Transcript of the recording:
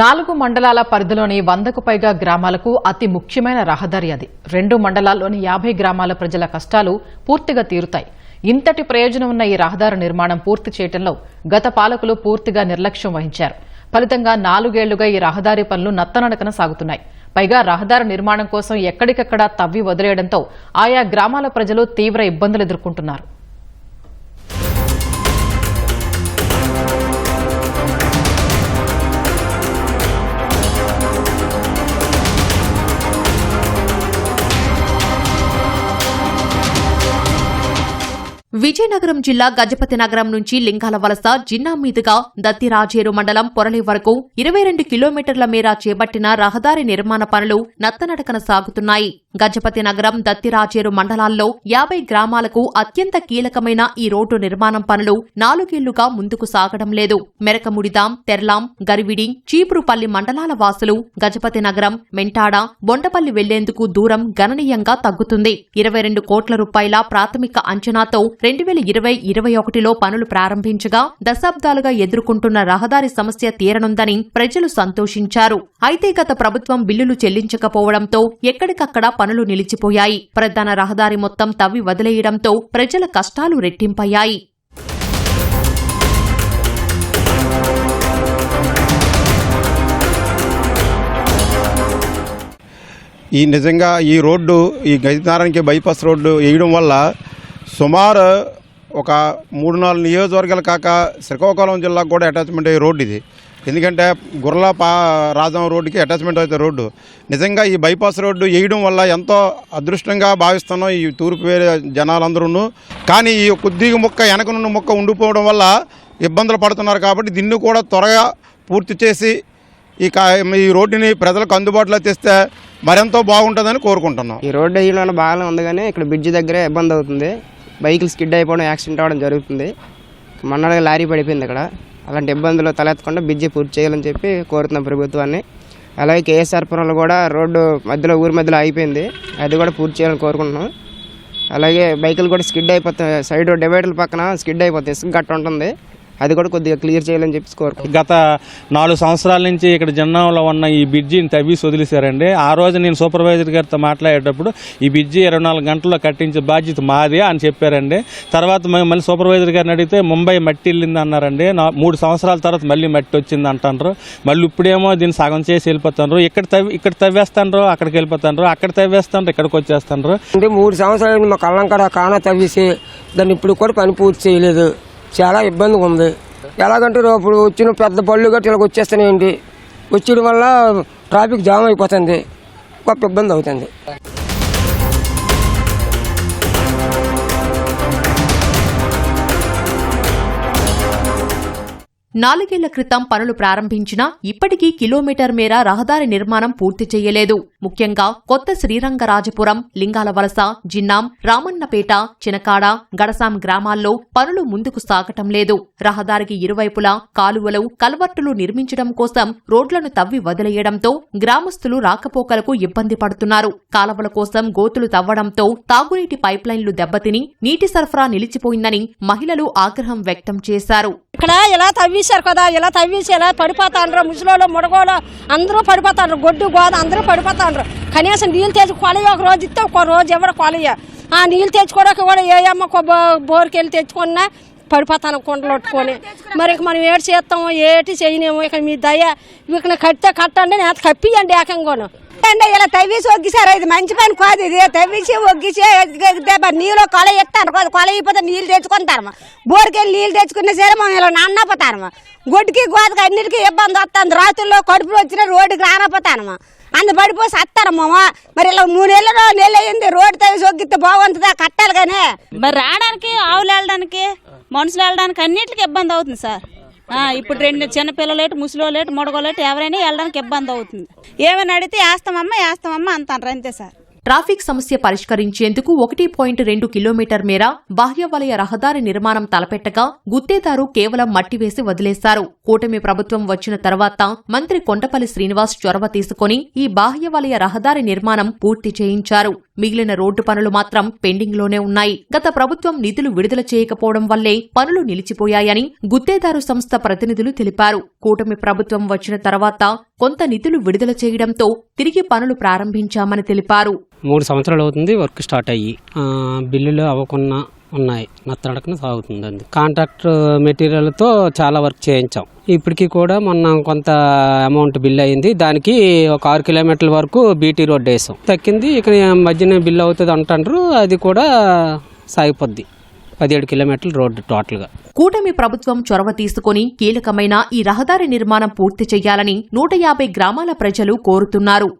నాలుగు మండలాల పరిధిలోని వందకు పైగా గ్రామాలకు అతి ముఖ్యమైన రహదారి అది. రెండు మండలాల్లోని యాభై గ్రామాల ప్రజల కష్టాలు పూర్తిగా తీరుతాయి. ఇంతటి ప్రయోజనం ఉన్న ఈ రహదారి నిర్మాణం పూర్తి చేయడంలో గత పాలకులు పూర్తిగా నిర్లక్ష్యం వహించారు. ఫలితంగా నాలుగేళ్ళుగా ఈ రహదారి పనులు నత్తనడకన సాగుతున్నాయి. పైగా రహదారి నిర్మాణం కోసం ఎక్కడికక్కడ తవ్వి వదిలేయడంతో ఆయా గ్రామాల ప్రజలు తీవ్ర ఇబ్బందులు ఎదుర్కొంటున్నారు. విజయనగరం జిల్లా గజపతి నగరం నుంచి లింగాల వలస జిన్నా మీదుగా దత్తిరాజేరు మండలం పొరలి వరకు ఇరవై రెండు కిలోమీటర్ల మేర చేపట్టిన రహదారి నిర్మాణ పనులు నత్తనడకన సాగుతున్నాయి. గజపతి నగరం దత్తిరాచేరు మండలాల్లో యాభై గ్రామాలకు అత్యంత కీలకమైన ఈ రోడ్డు నిర్మాణం పనులు నాలుగేళ్ళుగా ముందుకు సాగడం లేదు. మెరకముడిదాం తెర్లాం గరివిడి చీపురుపల్లి మండలాల వాసులు గజపతి నగరం మెంటాడ బొండపల్లి వెళ్ళేందుకు దూరం గణనీయంగా తగ్గుతుంది. ఇరవై రెండు కోట్ల రూపాయల ప్రాథమిక అంచనాతో రెండు వేల ఇరవై ఇరవై ఒకటిలో పనులు ప్రారంభించగా దశాబ్దాలుగా ఎదుర్కొంటున్న రహదారి సమస్య తీరనుందని ప్రజలు సంతోషించారు. అయితే గత ప్రభుత్వం బిల్లులు చెల్లించకపోవడంతో ఎక్కడికక్కడ పనులు నిలిచిపోయాయి. ప్రధాన రహదారి మొత్తం తవ్వి వదిలేయడంతో ప్రజల కష్టాలు రెట్టింపయ్యాయి. ఈ నిజంగా ఈ రోడ్డు ఈ గజనారానికి బైపాస్ రోడ్డు వేయడం వల్ల సుమారు ఒక మూడు నాలుగు నియోజకవర్గాలు కాక శ్రీకాకుళం జిల్లాకు కూడా అటాచ్మెంట్ అయ్యే రోడ్డు ఇది. ఎందుకంటే గుర్లా పా రాజం రోడ్డుకి అటాచ్మెంట్ అయితే రోడ్డు. నిజంగా ఈ బైపాస్ రోడ్డు వేయడం వల్ల ఎంతో అదృష్టంగా భావిస్తున్నాం ఈ తూర్పు వేరే జనాలందరూ కానీ ఈ కొద్దిగా ముక్క వెనక నుండి ముక్క ఉండిపోవడం వల్ల ఇబ్బందులు పడుతున్నారు కాబట్టి దీన్ని కూడా త్వరగా పూర్తి చేసి ఈ కా ఈ రోడ్డుని ప్రజలకు అందుబాటులో తెస్తే మరెంతో బాగుంటుందని కోరుకుంటున్నాం. ఈ రోడ్డు వేయడం బాగానే ఉంది కానీ ఇక్కడ బ్రిడ్జ్ దగ్గరే ఇబ్బంది అవుతుంది. బైకులు స్కిడ్ అయిపోవడం యాక్సిడెంట్ అవ్వడం జరుగుతుంది. మొన్నగా లారీ పడిపోయింది అక్కడ. అలాంటి ఇబ్బందులు తలెత్తకుండా బ్రిడ్జి పూర్తి చేయాలని చెప్పి కోరుతున్నాం ప్రభుత్వాన్ని. అలాగే కేఎస్ఆర్పురంలో కూడా రోడ్డు మధ్యలో ఊరి మధ్యలో అయిపోయింది. అది కూడా పూర్తి చేయాలని కోరుకుంటున్నాం. అలాగే బైకులు కూడా స్కిడ్ అయిపోతాయి. సైడ్ డివైడర్ల పక్కన స్కిడ్ అయిపోతాయి. ఇసుక గట్ట ఉంటుంది. అది కూడా కొద్దిగా క్లియర్ చేయాలని చెప్పి కోరుకుంటున్నాం గత నాలుగు సంవత్సరాల నుంచి ఇక్కడ జన్నంలో ఉన్న ఈ బ్రిడ్జిని తవ్వి వదిలేశారండి. ఆ రోజు నేను సూపర్వైజర్ గారితో మాట్లాడేటప్పుడు ఈ బ్రిడ్జి ఇరవై నాలుగు గంటల్లో కట్టించే బాధ్యత మాదే అని చెప్పారండి. తర్వాత మేము మళ్ళీ సూపర్వైజర్ గారిని అడిగితే ముంబై మట్టి వెళ్ళింది అన్నారండి. నా మూడు సంవత్సరాల తర్వాత మళ్ళీ మట్టి వచ్చింది అంటారు మళ్ళీ ఇప్పుడేమో దీన్ని సగం చేసి వెళ్ళిపోతారు ఇక్కడ తవ్వి ఇక్కడ తవ్వేస్తాండ్రు? అక్కడికి వెళ్ళిపోతాండ్రు. అక్కడ తవ్వేస్తాండ్రు ఇక్కడికి వచ్చేస్తాండ్రు. అంటే మూడు సంవత్సరాలు మా కళ్ళం కాడ కానా తవ్వేసి దాన్ని ఇప్పుడు కూడా పని పూర్తి చేయలేదు. చాలా ఇబ్బందిగా ఉంది. ఎలాగంటే ఇప్పుడు వచ్చిన పెద్ద పళ్ళు గట్టి ఇలాగ వచ్చేస్తున్నాయండి వచ్చేయడం వల్ల ట్రాఫిక్ జామ్ అయిపోతుంది. గొప్ప ఇబ్బంది అవుతుంది. నాలుగేళ్ళ క్రితం పనులు ప్రారంభించినా ఇప్పటికీ కిలోమీటర్ మేర రహదారి నిర్మాణం పూర్తి చేయలేదు. ముఖ్యంగా కొత్త శ్రీరంగరాజపురం లింగాల వలస జిన్నాం రామన్నపేట చినకాడ గడసాం గ్రామాల్లో పనులు ముందుకు సాగటం లేదు. రహదారికి ఇరువైపులా కాలువలు కల్వర్టులు నిర్మించడం కోసం రోడ్లను తవ్వి వదిలేయడంతో గ్రామస్తులు రాకపోకలకు ఇబ్బంది పడుతున్నారు. కాలువల కోసం గోతులు తవ్వడంతో తాగునీటి పైప్లైన్లు దెబ్బతిని నీటి సరఫరా నిలిచిపోయిందని మహిళలు ఆగ్రహం వ్యక్తం చేశారు. ఇక్కడ ఇలా తవ్వేశారు కదా ఇలా తవ్వేసి ఇలా పడిపోతాండ్రు ముసలోళ్ళు ముడగోళ్ళు అందరూ పడిపోతాండ్రు గొడ్డు గోద అందరూ పడిపోతాండ్రు. కనీసం నీళ్ళు తెచ్చి కొలయ ఒక రోజు ఇస్తే ఒక రోజు ఎవరు కొలయ ఆ నీళ్ళు తెచ్చుకోవడానికి కూడా ఏ అమ్మ కొ- బో- వెళ్ళి తెచ్చుకున్నా పడిపోతాను కొండలొట్టుకొని మరి ఇక మనం ఏటి చేస్తాము ఏటి చేయలేము ఇక మీ దయ. ఇక కడితే కట్టండి నేను కప్పియండి ఏకంగాను. ఎట్టండి ఇలా తవ్వేసి ఒగ్గిసారు ఇది మంచి పని కాదు ఇది. తవ్వేసి ఒగ్గిసే నీళ్ళు కొల ఎత్తారు. కొల అయిపోతే నీళ్ళు తెచ్చుకుంటారు. బోర్కి నీళ్ళు తెచ్చుకున్న సరే మనం ఇలా నాన్నపోతాను గొడ్డుకి గోదకి అన్నిటికీ ఇబ్బంది వస్తుంది. రాత్రుల్లో కడుపులు వచ్చిన రోడ్డుకి రానపోతాను అందు పడిపోసి వస్తారమ్మ మరి ఇలా మూడు నెలలు నెల అయింది. రోడ్డు తవ్వి సొగ్గితే బాగుంటుందా? కట్టాలి కానీ. మరి రావడానికి ఆవులు వెళ్ళడానికి మనుషులు వెళ్ళడానికి అన్నిటికీ ఇబ్బంది అవుతుంది సార్. ఇప్పుడు రెండు చిన్నపిల్లలేటు ముసలోలేటు మొడగోలేటు ఎవరైనా వెళ్ళడానికి ఇబ్బంది అవుతుంది. ఏమైనా అడిగితే వేస్తామమ్మా వేస్తామమ్మా అంటారు అంతే సార్. ట్రాఫిక్ సమస్య పరిష్కరించేందుకు ఒకటి పాయింట్ రెండు కిలోమీటర్ మేర బాహ్య వలయ రహదారి నిర్మాణం తలపెట్టగా గుత్తేదారు కేవలం మట్టి వేసి వదిలేశారు. కూటమి ప్రభుత్వం వచ్చిన తర్వాత మంత్రి కొండపల్లి శ్రీనివాస్ చొరవ తీసుకుని ఈ బాహ్య వలయ రహదారి నిర్మాణం పూర్తి చేయించారు. మిగిలిన రోడ్డు పనులు మాత్రం పెండింగ్లోనే ఉన్నాయి. గత ప్రభుత్వం నిధులు విడుదల చేయకపోవడం వల్లే పనులు నిలిచిపోయాయని గుత్తేదారు సంస్థ ప్రతినిధులు తెలిపారు. కూటమి ప్రభుత్వం వచ్చిన తర్వాత కొంత నిధులు విడుదల చేయడంతో తిరిగి పనులు ప్రారంభించామని తెలిపారు. మూడు సంవత్సరాలు అవుతుంది వర్క్ స్టార్ట్ అయ్యి. బిల్లులు అవ్వకుండా ఉన్నాయి. నత్తడకన సాగుతుంది అది కాంట్రాక్ట్ మెటీరియల్తో చాలా వర్క్ చేయించాం. ఇప్పటికీ కూడా మొన్న కొంత అమౌంట్ బిల్ అయింది. దానికి ఒక ఆరు కిలోమీటర్ల వరకు బీటీ రోడ్ వేసాం. తక్కింది ఇక్కడ మధ్యన బిల్ అవుతుంది అంటారు అది కూడా సాగిపోద్ది. పదిహేడు కిలోమీటర్ల రోడ్డు టోటల్గా. కూటమి ప్రభుత్వం చొరవ తీసుకుని కీలకమైన ఈ రహదారి నిర్మాణం పూర్తి చేయాలని నూట యాభై గ్రామాల ప్రజలు కోరుతున్నారు.